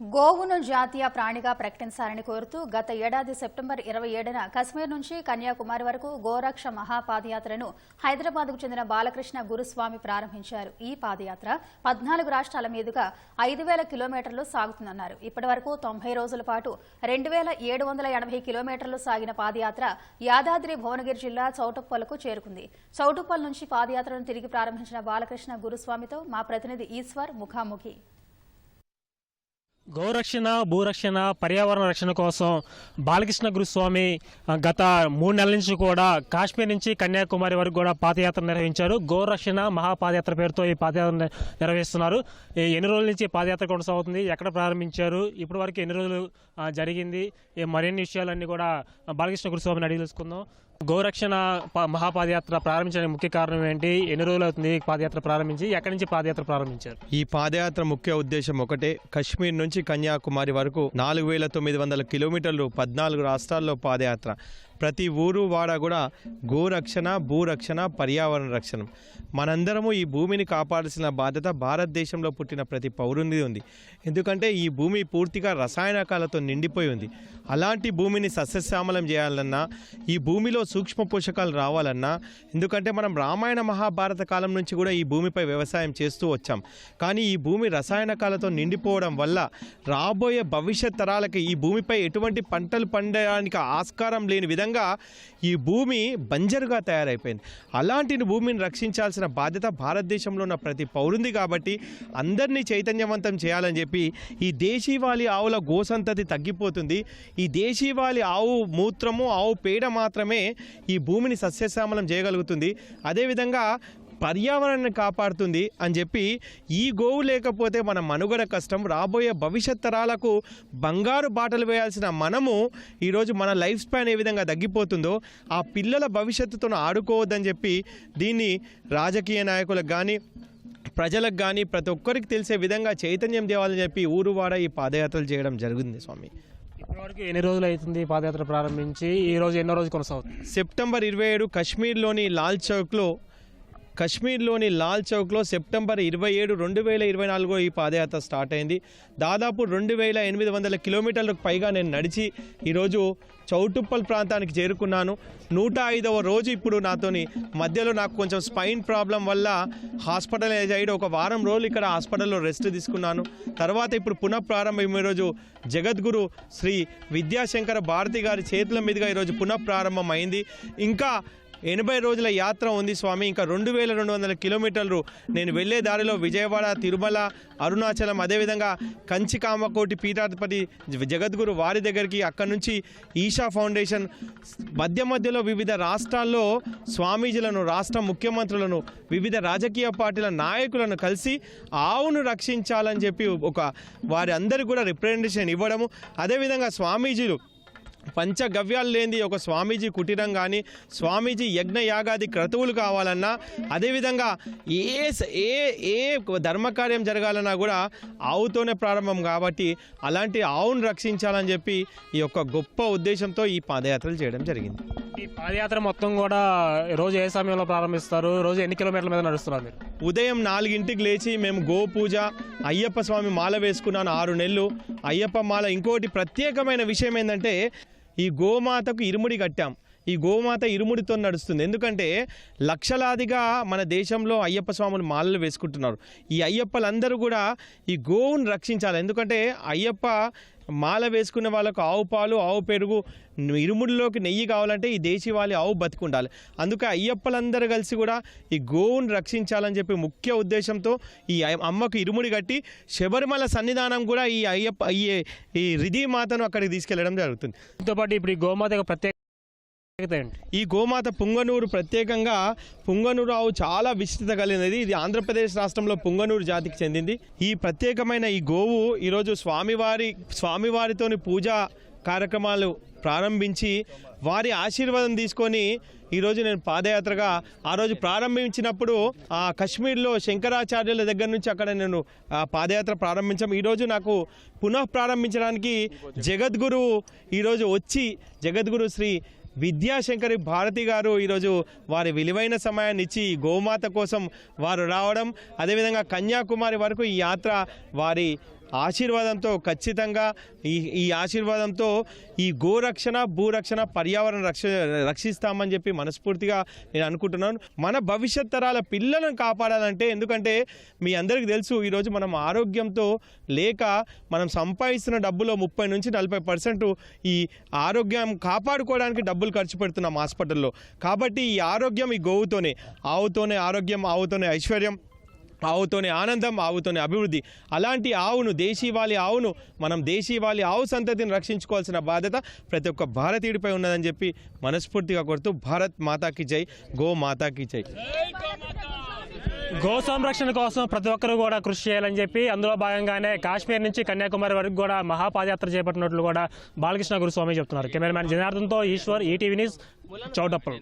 గోవును జాతీయ ప్రాణిగా ప్రకటించాలని కోరుతూ గత ఏడాది సెప్టెంబర్ ఇరవై ఏడున కశ్మీర్ నుంచి కన్యాకుమారి వరకు గోరక్ష మహాపాదయాత్రను హైదరాబాద్కు చెందిన బాలకృష్ణ గురుస్వామి ప్రారంభించారు. ఈ పాదయాత్ర పద్నాలుగు రాష్ట్రాల మీదుగా ఐదు వేల కిలోమీటర్లు సాగుతుందన్నారు. ఇప్పటి వరకు తొంభై రోజుల పాటు రెండు వేల ఏడు వందల ఎనభై కిలోమీటర్లు సాగిన పాదయాత్ర యాదాద్రి భువనగిరి జిల్లా చౌటుప్పలకు చేరుకుంది. చౌటుప్పల్ నుంచి పాదయాత్రను తిరిగి ప్రారంభించిన బాలకృష్ణ గురుస్వామితో మా ప్రతినిధి ఈశ్వర్ ముఖాముఖి. గౌరక్షణ భూరక్షణ పర్యావరణ రక్షణ కోసం బాలకృష్ణ గురుస్వామి గత మూడు నెలల నుంచి కూడా కాశ్మీర్ నుంచి కన్యాకుమారి వరకు కూడా పాదయాత్ర నిర్వహించారు. గౌరక్షణ మహాపాదయాత్ర పేరుతో ఈ పాదయాత్ర నిర్వహిస్తున్నారు. ఎన్ని రోజుల నుంచి పాదయాత్ర కొనసాగుతుంది? ఎక్కడ ప్రారంభించారు? ఇప్పటి వరకు ఎన్ని రోజులు జరిగింది? ఈ మరిన్ని విషయాలన్నీ కూడా బాలకృష్ణ గురుస్వామిని అడిగి తెలుసుకుందాం. గోరక్షణ ప- మహాపాదయాత్ర ప్రారంభించడానికి ముఖ్య కారణం ఏంటి? ఎన్ని రోజులు అవుతుంది పాదయాత్ర ప్రారంభించి? ఎక్కడి నుంచి పాదయాత్ర ప్రారంభించారు? ఈ పాదయాత్ర ముఖ్య ఉద్దేశం ఒకటే. కశ్మీర్ నుంచి కన్యాకుమారి వరకు నాలుగు వేల తొమ్మిది వందల కిలోమీటర్లు పద్నాలుగు రాష్ట్రాల్లో పాదయాత్ర. ప్రతి ఊరు వాడ కూడా గోరక్షణ భూరక్షణ పర్యావరణ రక్షణ. మనందరము ఈ భూమిని కాపాడాల్సిన బాధ్యత భారతదేశంలో పుట్టిన ప్రతి పౌరునిది ఉంది. ఎందుకంటే ఈ భూమి పూర్తిగా రసాయనకాలతో నిండిపోయి ఉంది. అలాంటి భూమిని సస్యశ్యామలం చేయాలన్నా ఈ భూమిలో సూక్ష్మ పోషకాలు రావాలన్నా ఎందుకంటే మనం రామాయణ మహాభారత కాలం నుంచి కూడా ఈ భూమిపై వ్యవసాయం చేస్తూ వచ్చాం. కానీ ఈ భూమి రసాయనకాలతో నిండిపోవడం వల్ల రాబోయే భవిష్యత్ తరాలకి ఈ భూమిపై ఎటువంటి పంటలు పండడానికి ఆస్కారం లేని విధంగా ఈ భూమి బంజరుగా తయారైపోయింది. అలాంటి భూమిని రక్షించాల్సిన బాధ్యత భారతదేశంలో ఉన్న ప్రతి పౌరుంది కాబట్టి అందరినీ చైతన్యవంతం చేయాలని చెప్పి ఈ దేశీవాలి ఆవుల గోసంతతి తగ్గిపోతుంది. ఈ దేశీవాలి ఆవు మూత్రము ఆవు పేడ మాత్రమే ఈ భూమిని సస్యశ్యామలం చేయగలుగుతుంది. అదేవిధంగా పర్యావరణాన్ని కాపాడుతుంది అని చెప్పి ఈ గోవు లేకపోతే మన మనుగడ కష్టం. రాబోయే భవిష్యత్ తరాలకు బంగారు బాటలు వేయాల్సిన మనము ఈరోజు మన లైఫ్ స్పాన్ ఏ విధంగా తగ్గిపోతుందో ఆ పిల్లల భవిష్యత్తుతో ఆడుకోవద్దని చెప్పి దీన్ని రాజకీయ నాయకులకు కానీ ప్రజలకు కానీ ప్రతి ఒక్కరికి తెలిసే విధంగా చైతన్యం తేవాలని చెప్పి ఊరువాడ ఈ పాదయాత్రలు చేయడం జరిగింది స్వామి. ఇప్పటివరకు ఎన్ని రోజులు అవుతుంది పాదయాత్ర ప్రారంభించి? ఈ రోజు ఎన్నో రోజు కొనసాగుతుంది? సెప్టెంబర్ ఇరవై ఏడు కశ్మీర్లోని లాల్ చౌక్లో కశ్మీర్లోని లాల్ చౌక్లో సెప్టెంబర్ ఇరవై ఏడు రెండు వేల ఇరవై నాలుగో ఈ పాదయాత్ర స్టార్ట్ అయింది. దాదాపు రెండు వేల ఎనిమిది వందల కిలోమీటర్లకు పైగా నేను నడిచి ఈరోజు చౌటుప్పల్ ప్రాంతానికి చేరుకున్నాను. నూట ఐదవ రోజు ఇప్పుడు నాతోని మధ్యలో నాకు కొంచెం స్పైన్ ప్రాబ్లం వల్ల హాస్పిటలైజ్ అయ్యి ఒక వారం రోజులు ఇక్కడ హాస్పిటల్లో రెస్ట్ తీసుకున్నాను. తర్వాత ఇప్పుడు పునః ప్రారంభం ఈరోజు జగద్గురు శ్రీ విద్యాశంకర భారతి గారి చేతుల మీదుగా ఈరోజు పునః ప్రారంభం అయింది ఇంకా ఎనభై రోజుల యాత్ర ఉంది స్వామి. ఇంకా రెండు వేల రెండు వందల కిలోమీటర్లు నేను వెళ్ళే దారిలో విజయవాడ తిరుమల అరుణాచలం అదేవిధంగా కంచి కామకోటి పీఠాధిపతి జగద్గురు వారి దగ్గరికి అక్కడి నుంచి ఈషా ఫౌండేషన్ మధ్య మధ్యలో వివిధ రాష్ట్రాల్లో స్వామీజీలను రాష్ట్ర ముఖ్యమంత్రులను వివిధ రాజకీయ పార్టీల నాయకులను కలిసి ఆవును రక్షించాలని చెప్పి ఒక వారి అందరికీ కూడా రిప్రజెంటేషన్ ఇవ్వడము. అదేవిధంగా స్వామీజీలు పంచగవ్యాలు లేనిది ఒక స్వామీజీ కుటీరం కానీ స్వామీజీ యజ్ఞ యాగాది క్రతువులు కావాలన్నా అదేవిధంగా ఏ ఏ ఏ ధర్మకార్యం జరగాలన్నా కూడా ఆవుతోనే ప్రారంభం కాబట్టి అలాంటి ఆవును రక్షించాలని చెప్పి ఈ యొక్క గొప్ప ఉద్దేశంతో ఈ పాదయాత్రలు చేయడం జరిగింది. ఈ పాదయాత్ర మొత్తం కూడా రోజు ఏ సమయంలో ప్రారంభిస్తారు? రోజు ఎన్ని కిలోమీటర్ల మీద నడుస్తున్నారు మీరు? ఉదయం నాలుగింటికి లేచి మేము గోపూజ అయ్యప్ప స్వామి మాల వేసుకున్నాను ఆరు నెలలు. అయ్యప్ప మాల ఇంకోటి ప్రత్యేకమైన విషయం ఏంటంటే ఈ గోమాతకు ఇరుముడి కట్టాం. ఈ గోమాత ఇరుముడితో నడుస్తుంది. ఎందుకంటే లక్షలాదిగా మన దేశంలో అయ్యప్ప స్వాములు మాలలు వేసుకుంటున్నారు. ఈ అయ్యప్పలందరూ కూడా ఈ గోవును రక్షించాలి. ఎందుకంటే అయ్యప్ప మాల వేసుకున్న వాళ్ళకు ఆవు పాలు ఆవు పెరుగు ఇరుముడిలోకి నెయ్యి కావాలంటే ఈ దేశీవాలి ఆవు బతికుండాలి. అందుకే అయ్యప్పలందరూ కలిసి కూడా ఈ గోవును రక్షించాలని చెప్పి ముఖ్య ఉద్దేశంతో ఈ అమ్మకు ఇరుముడి కట్టి శబరిమల సన్నిధానం కూడా ఈ అయ్యప్ప ఈ ఈ రిధి మాతను అక్కడికి తీసుకెళ్ళడం జరుగుతుంది. దీంతో పాటు ఇప్పుడు ఈ గోమాత ప్రత్యేక ఈ గోమాత పుంగనూరు ప్రత్యేకంగా పుంగనూరు ఆవు చాలా విస్తృత కలిగినది. ఇది ఆంధ్రప్రదేశ్ రాష్ట్రంలో పుంగనూరు జాతికి చెందింది. ఈ ప్రత్యేకమైన ఈ గోవు ఈరోజు స్వామివారి స్వామివారితోని పూజా కార్యక్రమాలు ప్రారంభించి వారి ఆశీర్వాదం తీసుకొని ఈరోజు నేను పాదయాత్రగా ఆ రోజు ప్రారంభించినప్పుడు ఆ కశ్మీర్లో శంకరాచార్యుల దగ్గర నుంచి అక్కడ నేను పాదయాత్ర ప్రారంభించాం. ఈరోజు నాకు పునః ప్రారంభించడానికి జగద్గురువు ఈరోజు వచ్చి జగద్గురు శ్రీ విద్యాశంకరి భారతి గారు ఈరోజు వారి విలువైన సమయాన్ని ఇచ్చి గోమాత కోసం వారు రావడం అదేవిధంగా కన్యాకుమారి వరకు ఈ యాత్ర వారి ఆశీర్వాదంతో ఖచ్చితంగా ఈ ఈ ఆశీర్వాదంతో ఈ గోరక్షణ భూరక్షణ పర్యావరణ రక్ష రక్షిస్తామని చెప్పి మనస్ఫూర్తిగా నేను అనుకుంటున్నాను. మన భవిష్యత్ తరాల పిల్లలను కాపాడాలంటే ఎందుకంటే మీ అందరికీ తెలుసు ఈరోజు మనం ఆరోగ్యంతో లేక మనం సంపాదిస్తున్న డబ్బులో ముప్పై నుంచి నలభై పర్సెంట్ ఈ ఆరోగ్యం కాపాడుకోవడానికి డబ్బులు ఖర్చు పెడుతున్నాం హాస్పిటల్లో. కాబట్టి ఈ ఆరోగ్యం ఈ గోవుతోనే ఆవుతోనే ఆరోగ్యం ఆవుతోనే ఐశ్వర్యం. ఆవుతోనే ఆనందం ఆవుతోనే అభివృద్ధి. అలాంటి ఆవును దేశీవాలి ఆవును మనం దేశీవాలి ఆవు సంతతిని రక్షించుకోవాల్సిన బాధ్యత ప్రతి ఒక్క భారతీయుడిపై ఉన్నదని చెప్పి మనస్ఫూర్తిగా కొడుతూ భారత్ మాతాకి జై గో మాతాకి జై. గో సంరక్షణ కోసం ప్రతి ఒక్కరు కూడా కృషి చేయాలని చెప్పి అందులో భాగంగానే కాశ్మీర్ నుంచి కన్యాకుమారి వరకు కూడా మహాపాదయాత్ర చేపట్టినట్లు కూడా బాలకృష్ణ గురుస్వామి చెప్తున్నారు. కెమెరామ్యాన్ జనార్దన్తో ఈశ్వర్ ఈటీవీ న్యూస్ చౌటప్పల్